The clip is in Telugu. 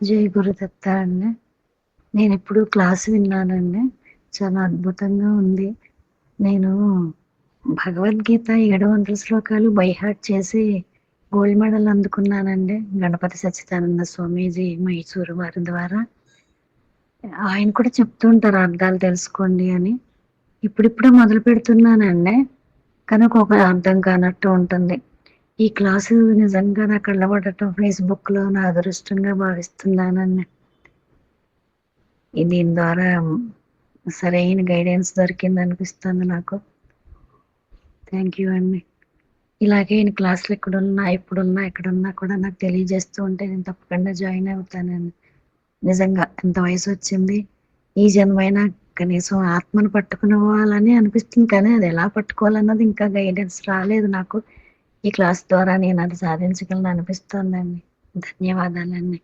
జై గురుదత్త అండి. నేను ఇప్పుడు క్లాస్ విన్నానండి. చాలా అద్భుతంగా ఉంది. నేను భగవద్గీత 700 శ్లోకాలు బైహార్ట్ చేసి గోల్డ్ మెడల్ అందుకున్నానండి. గణపతి సచ్చిదానంద స్వామీజీ మైసూరు వారి ద్వారా. ఆయన కూడా చెప్తూ ఉంటారు అర్థాలు తెలుసుకోండి అని. ఇప్పుడిప్పుడే మొదలు పెడుతున్నానండి. కానీ ఒక అర్థం కానట్టు ఉంటుంది. ఈ క్లాసు నిజంగా నా కళ్ళబడటం ఫేస్‌బుక్‌లో నా అదృష్టంగా భావిస్తున్నానండి. దీని ద్వారా సరైన గైడెన్స్ దొరికింది అనిపిస్తుంది నాకు. థ్యాంక్ యూ అండి. ఇలాగే నేను క్లాసులు ఎక్కడున్నా, ఎప్పుడున్నా, ఎక్కడున్నా కూడా నాకు తెలియజేస్తూ ఉంటే నేను తప్పకుండా జాయిన్ అవుతానండి. నిజంగా ఎంత వయసు వచ్చింది ఈ జన్మైనా కనీసం ఆత్మను పట్టుకోవాలని అనిపిస్తుంది. కానీ అది ఎలా పట్టుకోవాలన్నది ఇంకా గైడెన్స్ రాలేదు నాకు. ఈ క్లాస్ ద్వారా నేను అది సాధించగలను అనిపిస్తోందండి. ధన్యవాదాలండి.